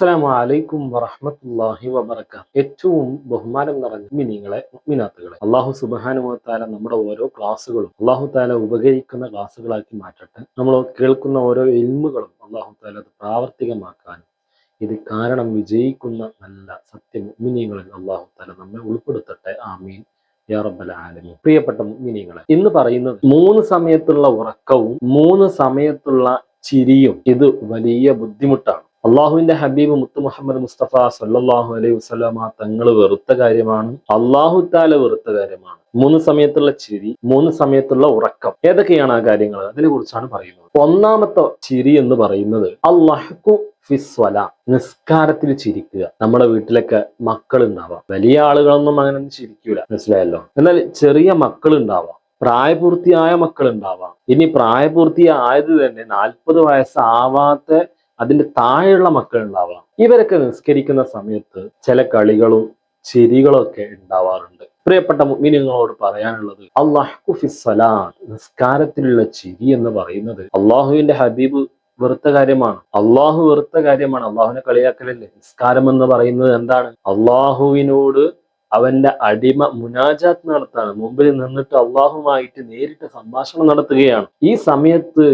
അസ്സലാമു വലൈക്കും വറഹ്മത്തുള്ളാഹി വബറകാത്ത് ഏറ്റവും ബഹുമാനം നിറഞ്ഞ മിനിങ്ങളെ മിനാത്തുകളെ അള്ളാഹു സുബാനുമത്താല നമ്മുടെ ഓരോ ക്ലാസ്സുകളും അള്ളാഹു താല ഉപകരിക്കുന്ന ക്ലാസ്സുകളാക്കി മാറ്റട്ടെ. നമ്മൾ കേൾക്കുന്ന ഓരോ എൽമുകളും അള്ളാഹു താല അത് പ്രാവർത്തികമാക്കാനും ഇത് കാരണം വിജയിക്കുന്ന നല്ല സത്യം മിനിങ്ങളിൽ അള്ളാഹു താല നമ്മെ ഉൾപ്പെടുത്തട്ടെ. ആമീൻ. ആലമീൻ. പ്രിയപ്പെട്ട മിനിങ്ങളെ ഇന്ന് പറയുന്നത് മൂന്ന് സമയത്തുള്ള ഉറക്കവും മൂന്ന് സമയത്തുള്ള ചിരിയും ഇത് വലിയ ബുദ്ധിമുട്ടാണ്. അള്ളാഹുവിന്റെ ഹബീബ് മുത്തു മുഹമ്മദ് മുസ്തഫ സല്ലാഹു അലൈഹി വസ്ലാമ തങ്ങൾ വെറുത്ത കാര്യമാണ്. അള്ളാഹു താല വെറുത്ത കാര്യമാണ്. മൂന്ന് സമയത്തുള്ള ചിരി മൂന്ന് സമയത്തുള്ള ഉറക്കം. ഏതൊക്കെയാണ് ആ കാര്യങ്ങൾ അതിനെ കുറിച്ചാണ് പറയുന്നത്. ഒന്നാമത്തെ ചിരി എന്ന് പറയുന്നത് അള്ളാഹു ഫിസ്വല നിസ്കാരത്തിൽ ചിരിക്കുക. നമ്മുടെ വീട്ടിലൊക്കെ മക്കൾ ഉണ്ടാവാം വലിയ ആളുകളൊന്നും അങ്ങനെ ചിരിക്കൂല. മനസ്സിലായല്ലോ? എന്നാൽ ചെറിയ മക്കൾ ഉണ്ടാവാം പ്രായപൂർത്തിയായ മക്കൾ ഉണ്ടാവാം ഇനി പ്രായപൂർത്തിയായത് തന്നെ നാൽപ്പത് വയസ്സാവാത്ത അതിന്റെ താഴെയുള്ള മക്കൾ ഉണ്ടാവാം ഇവരൊക്കെ നിസ്കരിക്കുന്ന സമയത്ത് ചില കളികളും ചിരികളും ഒക്കെ ഉണ്ടാവാറുണ്ട്. പ്രിയപ്പെട്ട മുഅ്മിനീങ്ങളോട് പറയാനുള്ളത് അള്ളാഹു ഫിസ്സലാത്ത് നിസ്കാരത്തിലുള്ള ചിരി എന്ന് പറയുന്നത് അള്ളാഹുവിന്റെ ഹബീബ് വെറുത്ത കാര്യമാണ്. അള്ളാഹു വെറുത്ത കാര്യമാണ്. അള്ളാഹുവിനെ കളിയാക്കലല്ലേ? നിസ്കാരം എന്ന് പറയുന്നത് എന്താണ്? അള്ളാഹുവിനോട് അവന്റെ അടിമ മുനാജാത്ത് നടത്താണ്. മുമ്പിൽ നിന്നിട്ട് അള്ളാഹുമായിട്ട് നേരിട്ട് സംഭാഷണം നടത്തുകയാണ്. ഈ സമയത്ത്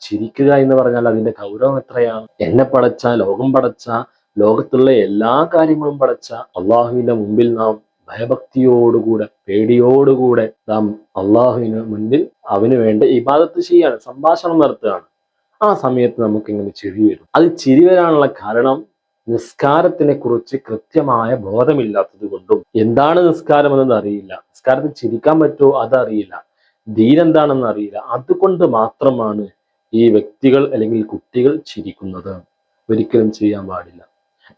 ചിരിക്കുക എന്ന് പറഞ്ഞാൽ അതിന്റെ ഗൗരവം എത്രയാണ്? എന്നെ പടച്ച ലോകം പടച്ച ലോകത്തുള്ള എല്ലാ കാര്യങ്ങളും പടച്ച അള്ളാഹുവിന്റെ മുമ്പിൽ നാം ഭയഭക്തിയോടുകൂടെ പേടിയോടുകൂടെ നാം അള്ളാഹുവിന് മുന്നിൽ അവന് വേണ്ട ഇബാദത്ത് ചെയ്യാണ് സംഭാഷണം നടത്തുകയാണ്. ആ സമയത്ത് നമുക്ക് ഇങ്ങനെ ചിരി വരും. അത് ചിരി വരാനുള്ള കാരണം നിസ്കാരത്തിനെ കുറിച്ച് കൃത്യമായ ബോധമില്ലാത്തത് കൊണ്ടും എന്താണ് നിസ്കാരം എന്നത് അറിയില്ല. നിസ്കാരത്തിൽ ചിരിക്കാൻ പറ്റുമോ അതറിയില്ല. ദീൻ എന്താണെന്ന് അറിയില്ല. അതുകൊണ്ട് മാത്രമാണ് ഈ വ്യക്തികൾ അല്ലെങ്കിൽ കുട്ടികൾ ചിരിക്കുന്നത് ഒരിക്കലും ചെയ്യാൻ പാടില്ല.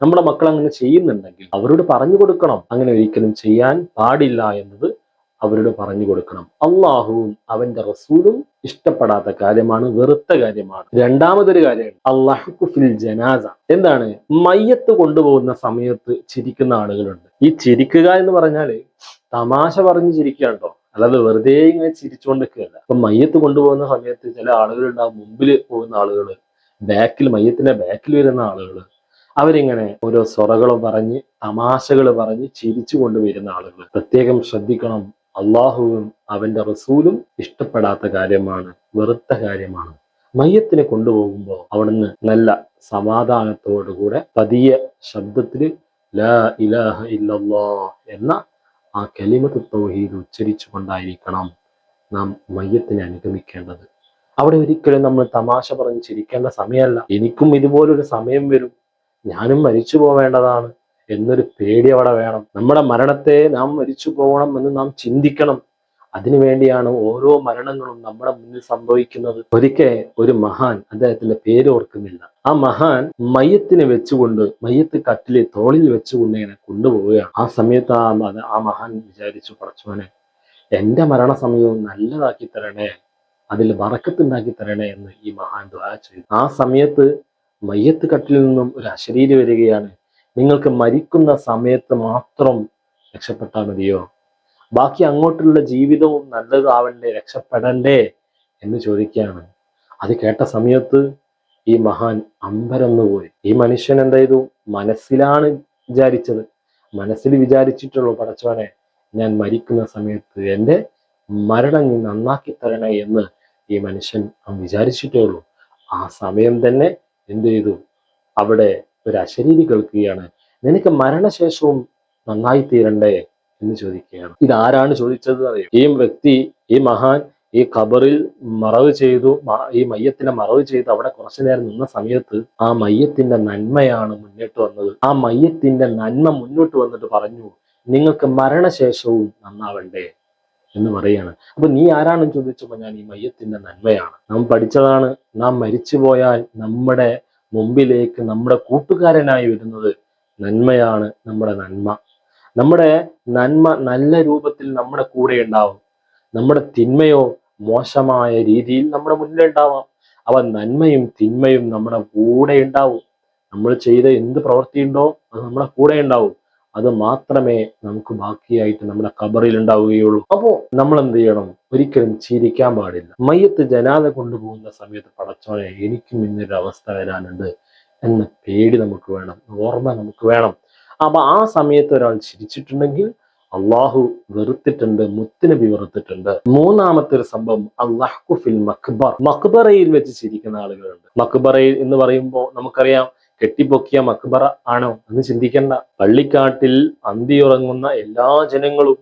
നമ്മുടെ മക്കൾ അങ്ങനെ ചെയ്യുന്നുണ്ടെങ്കിൽ അവരോട് പറഞ്ഞു കൊടുക്കണം. അങ്ങനെ ഒരിക്കലും ചെയ്യാൻ പാടില്ല എന്നത് അവരോട് പറഞ്ഞു കൊടുക്കണം. അള്ളാഹുവും അവന്റെ റസൂലും ഇഷ്ടപ്പെടാത്ത കാര്യമാണ് വെറുത്ത കാര്യമാണ്. രണ്ടാമതൊരു കാര്യമാണ് അള്ളാഹു ഫിൽ ജനാസ. എന്താണ്? മയ്യത്ത് കൊണ്ടുപോകുന്ന സമയത്ത് ചിരിക്കുന്ന ആളുകളുണ്ട്. ഈ ചിരിക്കുക എന്ന് പറഞ്ഞാൽ തമാശ പറഞ്ഞ് ചിരിക്കുകയാണോ അല്ലാതെ വെറുതെ ഇങ്ങനെ ചിരിച്ചുകൊണ്ടിരിക്കുകയല്ല. അപ്പൊ മയ്യത്ത് കൊണ്ടുപോകുന്ന സമയത്ത് ചില ആളുകൾ ഉണ്ടാവും മുമ്പിൽ പോകുന്ന ആളുകൾ ബാക്കിൽ മയ്യത്തിന്റെ ബാക്കിൽ വരുന്ന ആളുകൾ അവരിങ്ങനെ ഓരോ സ്വറകളും പറഞ്ഞ് തമാശകൾ പറഞ്ഞ് ചിരിച്ചു കൊണ്ടുവരുന്ന ആളുകൾ പ്രത്യേകം ശ്രദ്ധിക്കണം അള്ളാഹുവും അവന്റെ റസൂലും ഇഷ്ടപ്പെടാത്ത കാര്യമാണ് വെറുത്ത കാര്യമാണ്. മയ്യത്തിനെ കൊണ്ടുപോകുമ്പോൾ അവിടുന്ന് നല്ല സമാധാനത്തോടുകൂടെ പതിയ ശബ്ദത്തിൽ ലാ ഇലാഹ ഇല്ലല്ലാ എന്ന ആ കലിമത്ത് തൗഹീദ് ഉച്ചരിച്ചു കൊണ്ടായിരിക്കണം നാം മയ്യത്തിനെ അനുഗമിക്കേണ്ടത്. അവിടെ ഒരിക്കലും നമ്മൾ തമാശ പറഞ്ഞ് ചിരിക്കേണ്ട സമയമല്ല. എനിക്കും ഇതുപോലൊരു സമയം വരും. ഞാനും മരിച്ചു പോവേണ്ടതാണ് എന്നൊരു പേടി അവിടെ വേണം. നമ്മുടെ മരണത്തെ നാം മരിച്ചു പോകണം എന്ന് നാം ചിന്തിക്കണം. അതിനു വേണ്ടിയാണ് ഓരോ മരണങ്ങളും നമ്മുടെ മുന്നിൽ സംഭവിക്കുന്നത്. ഒരിക്കൽ ഒരു മഹാൻ അദ്ദേഹത്തിന്റെ പേര് ഓർക്കുന്നില്ല. ആ മഹാൻ മയ്യത്തിനെ വെച്ചുകൊണ്ട് മയ്യത്ത് കട്ടിലെ തോളിൽ വെച്ചുകൊണ്ട് ഇങ്ങനെ കൊണ്ടുപോവുകയാണ്. ആ സമയത്ത് ആ ആ മഹാൻ വിചാരിച്ചു പടച്ചോനെ എന്റെ മരണസമയവും നല്ലതാക്കി തരണേ അതിൽ വറക്കത്തുണ്ടാക്കി തരണേ എന്ന് ഈ മഹാൻ ദ്വാ ചെയ്തു. ആ സമയത്ത് മയ്യത്ത് കട്ടിൽ നിന്നും ഒരു അശരീരി വരികയാണ്. നിങ്ങൾക്ക് മരിക്കുന്ന സമയത്ത് മാത്രം രക്ഷപ്പെട്ടാൽ മതിയോ? ബാക്കി അങ്ങോട്ടുള്ള ജീവിതവും നല്ലതാവണ്ടേ രക്ഷപ്പെടണ്ടേ എന്ന് ചോദിക്കുകയാണ്. അത് കേട്ട സമയത്ത് ഈ മഹാൻ അമ്പരന്നു പോയി. ഈ മനുഷ്യൻ എന്ത് ചെയ്തു? മനസ്സിലാണ് വിചാരിച്ചത്. മനസ്സിൽ വിചാരിച്ചിട്ടുള്ളൂ പടച്ചവനെ ഞാൻ മരിക്കുന്ന സമയത്ത് എന്റെ മരണം നീ നന്നാക്കി തരണേ എന്ന് ഈ മനുഷ്യൻ വിചാരിച്ചിട്ടേ ഉള്ളൂ ആ സമയം തന്നെ എന്ത് ചെയ്തു? അവിടെ ഒരു അശരീരി കേൾക്കുകയാണ്. നിനക്ക് മരണശേഷവും നന്നായി തീരണ്ടേ? എന്ന് ചോദിക്കുകയാണ്. ഇതാരാണ് ചോദിച്ചത് അറിയാം? ഈ വ്യക്തി ഈ മഹാൻ ഈ ഖബറിൽ മറവ് ചെയ്തു ഈ മയ്യത്തിനെ മറവ് ചെയ്ത് അവിടെ കുറച്ചു നേരം നിന്ന സമയത്ത് ആ മയ്യത്തിന്റെ നന്മയാണ് മുന്നോട്ട് വന്നത്. ആ മയ്യത്തിന്റെ നന്മ മുന്നോട്ട് വന്നിട്ട് പറഞ്ഞു നിങ്ങൾക്ക് മരണശേഷവും നന്നാവണ്ടേ എന്ന് പറയാണ് അപ്പൊ നീ ആരാണെന്ന് ചോദിച്ചപ്പോ ഞാൻ ഈ മയ്യത്തിന്റെ നന്മയാണ്. നാം പഠിച്ചതാണ് നാം മരിച്ചു പോയാൽ നമ്മുടെ മുമ്പിലേക്ക് നമ്മുടെ കൂട്ടുകാരനായി വരുന്നത് നന്മയാണ് നമ്മുടെ നന്മ. നമ്മുടെ നന്മ നല്ല രൂപത്തിൽ നമ്മുടെ കൂടെ ഉണ്ടാവും. നമ്മുടെ തിന്മയോ മോശമായ രീതിയിൽ നമ്മുടെ മുന്നിലുണ്ടാവാം അവ നന്മയും തിന്മയും നമ്മുടെ കൂടെ ഉണ്ടാവും. നമ്മൾ ചെയ്ത എന്ത് പ്രവൃത്തിയുണ്ടോ അത് നമ്മുടെ കൂടെ ഉണ്ടാവും. അത് മാത്രമേ നമുക്ക് ബാക്കിയായിട്ട് നമ്മുടെ കബറിൽ ഉണ്ടാവുകയുള്ളൂ. അപ്പോ നമ്മൾ എന്ത് ചെയ്യണം? ഒരിക്കലും ചിരിക്കാൻ പാടില്ല. മയ്യത്ത് ജനാല കൊണ്ടുപോകുന്ന സമയത്ത് പടച്ചോനെ എനിക്കും ഇന്നൊരു അവസ്ഥ വരാനുണ്ട് എന്ന പേടി നമുക്ക് വേണം. ഓർമ്മ നമുക്ക് വേണം. അപ്പൊ ആ സമയത്ത് ഒരാൾ ചിരിച്ചിട്ടുണ്ടെങ്കിൽ അള്ളാഹു വെറുത്തിട്ടുണ്ട് മുത്തിനബി വെറുത്തിട്ടുണ്ട്. മൂന്നാമത്തെ ഒരു സംഭവം അള്ളാഹു ഫിൽ മക്ബർ മക്ബറയിൽ വെച്ച് ചിരിക്കുന്ന ആളുകളുണ്ട്. മക്ബറയിൽ എന്ന് പറയുമ്പോൾ നമുക്കറിയാം കെട്ടിപ്പൊക്കിയ മക്ബറ ആണോ എന്ന് ചിന്തിക്കേണ്ട. പള്ളിക്കാട്ടിൽ അന്തിയുറങ്ങുന്ന എല്ലാ ജനങ്ങളും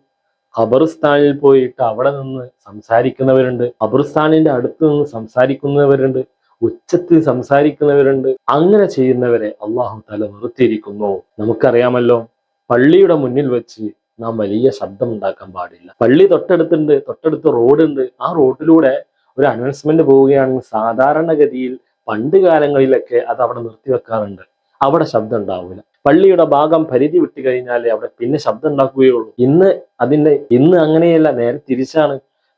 ഖബർസ്ഥാനിൽ പോയിട്ട് അവിടെ നിന്ന് സംസാരിക്കുന്നവരുണ്ട്. ഖബർസ്ഥാനിന്റെ അടുത്ത് നിന്ന് സംസാരിക്കുന്നവരുണ്ട്. ഉച്ചത്തിൽ സംസാരിക്കുന്നവരുണ്ട്. അങ്ങനെ ചെയ്യുന്നവരെ അള്ളാഹു തല വെറുത്തിരിക്കുന്നു നമുക്കറിയാമല്ലോ പള്ളിയുടെ മുന്നിൽ വെച്ച് നാം വലിയ ശബ്ദം ഉണ്ടാക്കാൻ പാടില്ല. പള്ളി തൊട്ടടുത്തുണ്ട് തൊട്ടടുത്ത് റോഡുണ്ട്. ആ റോഡിലൂടെ ഒരു അനൗൺസ്മെന്റ് പോവുകയാണെങ്കിൽ സാധാരണഗതിയിൽ പണ്ട് കാലങ്ങളിലൊക്കെ അത് അവിടെ നിർത്തിവെക്കാറുണ്ട് അവിടെ ശബ്ദം ഉണ്ടാവില്ല പള്ളിയുടെ ഭാഗം പരിധി വിട്ട് കഴിഞ്ഞാലേ അവിടെ പിന്നെ ശബ്ദം ഉണ്ടാക്കുകയുള്ളൂ ഇന്ന് അതിന്റെ ഇന്ന് അങ്ങനെയല്ല. നേരെ തിരിച്ചാണ്.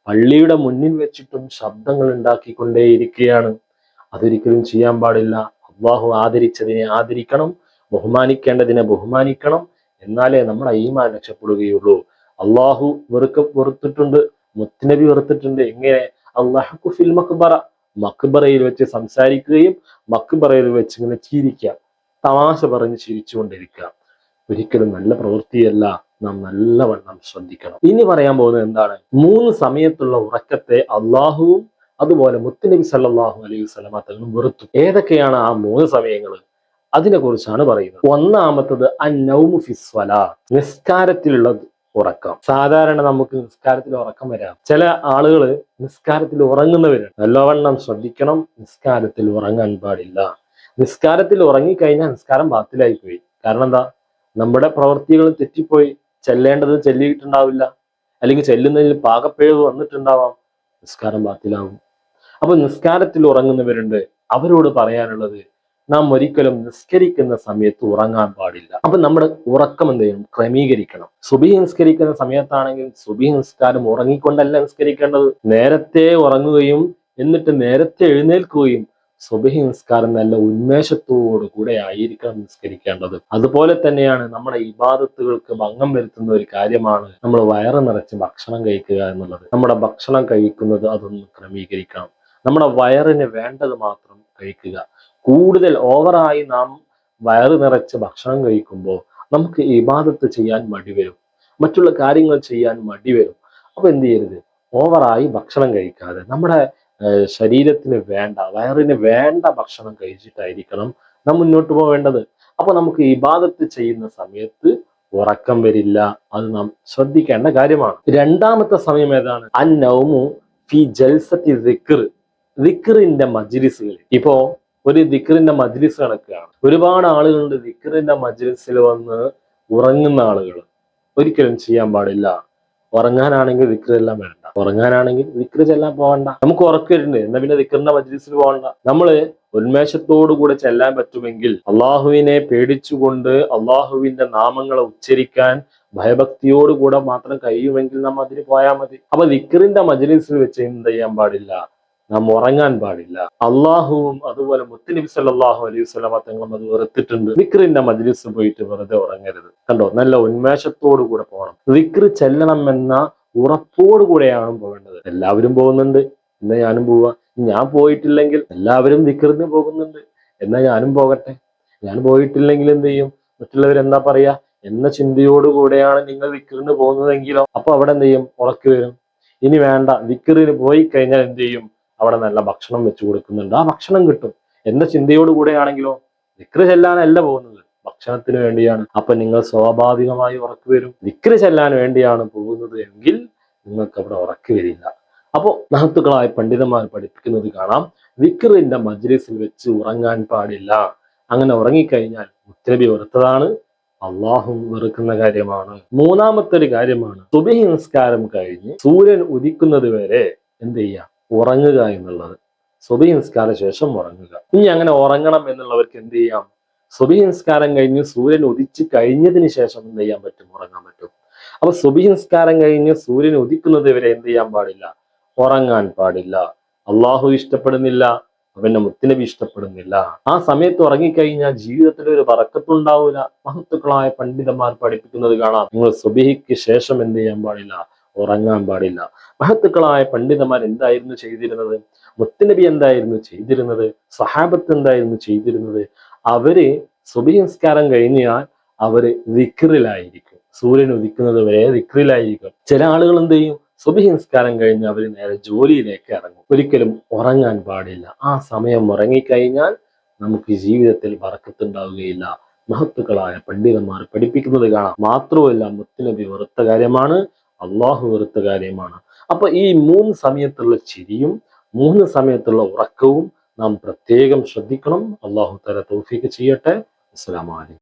പള്ളിയുടെ മുന്നിൽ വെച്ചിട്ടും ശബ്ദങ്ങൾ ഉണ്ടാക്കിക്കൊണ്ടേയിരിക്കുകയാണ്. അതൊരിക്കലും ചെയ്യാൻ പാടില്ല. അള്ളാഹു ആദരിച്ചതിനെ ആദരിക്കണം ബഹുമാനിക്കേണ്ടതിനെ ബഹുമാനിക്കണം. എന്നാലേ നമ്മുടെ ഈമാൻ രക്ഷപ്പെടുകയുള്ളൂ. അള്ളാഹു വെറുക്ക വെറുത്തിട്ടുണ്ട് മുത്തനബി വെറുത്തിട്ടുണ്ട്. എങ്ങനെ അള്ളാഹു ഫിൽ മക്ബറ മക്ബറയിൽ വെച്ച് സംസാരിക്കുകയും മക്ബറയിൽ വെച്ച് ഇങ്ങനെ ചിരിക്കുക തമാശ പറഞ്ഞ് ചിരിച്ചുകൊണ്ടിരിക്കുക. ഒരിക്കലും നല്ല പ്രവൃത്തിയല്ല. നാം നല്ലവണ്ണം ശ്രദ്ധിക്കണം. ഇനി പറയാൻ പോകുന്നത് എന്താണ്? മൂന്ന് സമയത്തുള്ള ഉറക്കത്തെ അള്ളാഹുവും അതുപോലെ മുത്തുനബി സല്ലാഹു അലൈഹി തങ്ങളും വെറുത്തു. ഏതൊക്കെയാണ് ആ മൂന്ന് സമയങ്ങൾ അതിനെ കുറിച്ചാണ് പറയുന്നത്. ഒന്നാമത്തത് അന്നൗമു ഫിസ്വല നിസ്കാരത്തിലുള്ള ഉറക്കം. സാധാരണ നമുക്ക് നിസ്കാരത്തിൽ ഉറക്കം വരാം. ചില ആളുകൾ നിസ്കാരത്തിൽ ഉറങ്ങുന്നവരുണ്ട് നല്ലവണ്ണം ശ്രദ്ധിക്കണം. നിസ്കാരത്തിൽ ഉറങ്ങാൻ പാടില്ല. നിസ്കാരത്തിൽ ഉറങ്ങിക്കഴിഞ്ഞാൽ നിസ്കാരം ബാത്തിലായി പോയി കാരണം എന്താ? നമ്മുടെ പ്രവൃത്തികൾ തെറ്റിപ്പോയി. ചെല്ലേണ്ടത് ചെല്ലിയിട്ടുണ്ടാവില്ല. അല്ലെങ്കിൽ ചെല്ലുന്നതിൽ പാകപ്പിഴവ് വന്നിട്ടുണ്ടാവാം. നിസ്കാരം ബാത്തിലാവും. അപ്പൊ നിസ്കാരത്തിൽ ഉറങ്ങുന്നവരുണ്ട്. അവരോട് പറയാനുള്ളത് നാം ഒരിക്കലും നിസ്കരിക്കുന്ന സമയത്ത് ഉറങ്ങാൻ പാടില്ല. അപ്പൊ നമ്മുടെ ഉറക്കം എന്ത് ചെയ്യണം? ക്രമീകരിക്കണം. സുബി നിസ്കരിക്കുന്ന സമയത്താണെങ്കിൽ സുബി നിസ്കാരം ഉറങ്ങിക്കൊണ്ടല്ല നിസ്കരിക്കേണ്ടത്. നേരത്തെ ഉറങ്ങുകയും എന്നിട്ട് നേരത്തെ എഴുന്നേൽക്കുകയും സുബഹി നിസ്കാരം നല്ല ഉന്മേഷത്തോടു കൂടെ ആയിരിക്കണം നിസ്കരിക്കേണ്ടത്. അതുപോലെ തന്നെയാണ് നമ്മുടെ ഇബാദത്തുകൾക്ക് ഭംഗം വരുത്തുന്ന ഒരു കാര്യമാണ് നമ്മൾ വയറ് നിറച്ച് ഭക്ഷണം കഴിക്കുക എന്നുള്ളത്. നമ്മുടെ ഭക്ഷണം കഴിക്കുന്നത് അതൊന്ന് ക്രമീകരിക്കണം. നമ്മുടെ വയറിന് വേണ്ടത് മാത്രം കഴിക്കുക. കൂടുതൽ ഓവറായി നാം വയറ് നിറച്ച് ഭക്ഷണം കഴിക്കുമ്പോൾ നമുക്ക് ഇബാദത്ത് ചെയ്യാൻ മടി വരും. മറ്റുള്ള കാര്യങ്ങൾ ചെയ്യാൻ മടി വരും. അപ്പൊ എന്ത് ചെയ്യരുത്? ഓവറായി ഭക്ഷണം കഴിക്കാതെ നമ്മുടെ ശരീരത്തിന് വേണ്ട വയറിന് വേണ്ട ഭക്ഷണം കഴിച്ചിട്ടായിരിക്കണം നാം മുന്നോട്ട് പോവേണ്ടത്. അപ്പൊ നമുക്ക് ഇബാദത്ത് ചെയ്യുന്ന സമയത്ത് ഉറക്കം വരില്ല. അത് നാം ശ്രദ്ധിക്കേണ്ട കാര്യമാണ്. രണ്ടാമത്തെ സമയം ഏതാണ്? അന്നൗമു ഫി ജൽസത്തി ദിക്ർ. ദിക്റിന്റെ മജ്ലിസുകൾ ഇപ്പോ ഒരു ദിക്റിന്റെ മജ്ലിസ് കണക്കാണ് ഒരുപാട് ആളുകളുണ്ട് ദിക്റിന്റെ മജ്ലിസിൽ വന്ന് ഉറങ്ങുന്ന ആളുകൾ. ഒരിക്കലും ചെയ്യാൻ പാടില്ല. ഉറങ്ങാനാണെങ്കിൽ ദിക്ർ എല്ലാം വേണ്ട. ഉറങ്ങാനാണെങ്കിൽ ദിക്ർ ചെല്ലാൻ പോകണ്ട. നമുക്ക് ഉറക്കം വരുന്നുണ്ട് എന്നാ പിന്നെ ദിക്റിന്റെ മജ്ലിസിൽ പോകണ്ട. നമ്മൾ ഉന്മേഷത്തോടു കൂടെ ചെല്ലാൻ പറ്റുമെങ്കിൽ അള്ളാഹുവിനെ പേടിച്ചുകൊണ്ട് അള്ളാഹുവിന്റെ നാമങ്ങളെ ഉച്ചരിക്കാൻ ഭയഭക്തിയോടുകൂടെ മാത്രം കഴിയുമെങ്കിൽ നാം അതിന് പോയാൽ മതി. അപ്പൊ ദിക്റിന്റെ മജ്ലിസിൽ വെച്ച് എന്ത് ചെയ്യാൻ പാടില്ല? നാം ഉറങ്ങാൻ പാടില്ല. അള്ളാഹുവും അതുപോലെ മുത്തനബി സല്ലല്ലാഹു അലൈഹി വസല്ലമ തങ്ങളും അത് വെറുത്തിട്ടുണ്ട്. വിക്രിന്റെ മജ്ലിസ് പോയിട്ട് വെറുതെ ഉറങ്ങരുത്. കണ്ടോ? നല്ല ഉന്മേഷത്തോടു കൂടെ പോകണം. വിക്രി ചെല്ലണം എന്ന ഉറപ്പോടു കൂടെയാണ് പോകേണ്ടത്. എല്ലാവരും പോകുന്നുണ്ട്. എന്നാ ഞാനും പോവാ. ഞാൻ പോയിട്ടില്ലെങ്കിൽ എല്ലാവരും വിക്രിന് പോകുന്നുണ്ട്. എന്നാ ഞാനും പോകട്ടെ. ഞാൻ പോയിട്ടില്ലെങ്കിൽ എന്ത് ചെയ്യും? മറ്റുള്ളവർ എന്താ പറയാ? എന്ന ചിന്തയോടുകൂടെയാണ് നിങ്ങൾ വിക്രിന് പോകുന്നതെങ്കിലോ? അപ്പൊ അവിടെ എന്ത് ചെയ്യും? ഉറക്കി വരും. ഇനി വേണ്ട. വിക്രിന് പോയി കഴിഞ്ഞാൽ എന്ത് ചെയ്യും? അവിടെ നല്ല ഭക്ഷണം വെച്ചു കൊടുക്കുന്നുണ്ട്. ആ ഭക്ഷണം കിട്ടും. എന്ന ചിന്തയോട് കൂടെയാണെങ്കിലോ ദിക്റ് ചെല്ലാനല്ല പോകുന്നത്. ഭക്ഷണത്തിന് വേണ്ടിയാണ്. അപ്പൊ നിങ്ങൾ സ്വാഭാവികമായി ഉറക്കു വരും. വിക്രി ചെല്ലാൻ വേണ്ടിയാണ് പോകുന്നത് എങ്കിൽ നിങ്ങൾക്ക് അവിടെ ഉറക്കി വരില്ല. അപ്പോൾ മഹത്തുക്കളായ പണ്ഡിതന്മാർ പഠിപ്പിക്കുന്നത് കാണാം. വിക്രിന്റെ മജ്ലിസിൽ വെച്ച് ഉറങ്ങാൻ പാടില്ല. അങ്ങനെ ഉറങ്ങിക്കഴിഞ്ഞാൽ മുത്തലബി വെറുത്തതാണ്. അള്ളാഹു വെറുക്കുന്ന കാര്യമാണ്. മൂന്നാമത്തെ ഒരു കാര്യമാണ്. സുബഹി നിസ്കാരം കഴിഞ്ഞ് സൂര്യൻ ഉദിക്കുന്നത് വരെ എന്ത് ചെയ്യുക ഉറങ്ങുക എന്നുള്ളത്. സുബി നിസ്കാര ശേഷം ഉറങ്ങുക. ഇനി അങ്ങനെ ഉറങ്ങണം എന്നുള്ളവർക്ക് എന്ത് ചെയ്യാം? സുബി നിസ്കാരം കഴിഞ്ഞ് സൂര്യൻ ഉദിച്ച് കഴിഞ്ഞതിന് ശേഷം എന്ത് ചെയ്യാൻ പറ്റും? ഉറങ്ങാൻ പറ്റും. അപ്പൊ സുബി നിസ്കാരം കഴിഞ്ഞ് സൂര്യൻ ഉദിക്കുന്നത് വരെ എന്ത് ചെയ്യാൻ പാടില്ല? ഉറങ്ങാൻ പാടില്ല. അള്ളാഹു ഇഷ്ടപ്പെടുന്നില്ല. അവന്റെ മുത്തിനബി ഇഷ്ടപ്പെടുന്നില്ല. ആ സമയത്ത് ഉറങ്ങിക്കഴിഞ്ഞാൽ ജീവിതത്തിൽ ഒരു വറക്കത്തുണ്ടാവില്ല മഹത്തുക്കളായ പണ്ഡിതന്മാർ പഠിപ്പിക്കുന്നത് കാണാം. നിങ്ങൾ സുബിഹിക്ക് ശേഷം എന്ത് ചെയ്യാൻ പാടില്ല? ഉറങ്ങാൻ പാടില്ല. മഹത്തുക്കളായ പണ്ഡിതന്മാർ എന്തായിരുന്നു ചെയ്തിരുന്നത്? മുത്തനബി എന്തായിരുന്നു ചെയ്തിരുന്നത്? സഹാബത്ത് എന്തായിരുന്നു ചെയ്തിരുന്നത്? അവർ സുബഹി നിസ്കാരം കഴിഞ്ഞാൽ അവർ ദിക്റിലായിരിക്കും. സൂര്യൻ ഉദിക്കുന്നത് വരെ ദിക്റിലായിരിക്കും. ചില ആളുകൾ എന്ത് ചെയ്യും? സുബഹി നിസ്കാരം കഴിഞ്ഞ് അവർ നേരെ ജോലിയിലേക്ക് ഇറങ്ങും. ഒരിക്കലും ഉറങ്ങാൻ പാടില്ല. ആ സമയം ഉറങ്ങിക്കഴിഞ്ഞാൽ നമുക്ക് ജീവിതത്തിൽ വറക്കത്തുണ്ടാവുകയില്ല മഹത്തുക്കളായ പണ്ഡിതന്മാർ പഠിപ്പിക്കുന്നത് കാണാം. മാത്രവുമല്ല മുത്തുനബി വെറുത്ത കാര്യമാണ്. അള്ളാഹു വെറുത്ത കാര്യമാണ്. അപ്പൊ ഈ മൂന്ന് സമയത്തുള്ള ചിരിയും മൂന്ന് സമയത്തുള്ള ഉറക്കവും നാം പ്രത്യേകം ശ്രദ്ധിക്കണം. അള്ളാഹു തല തൗഫീക്ക് ചെയ്യട്ടെ. അസ്സലാമു അലൈക്കും.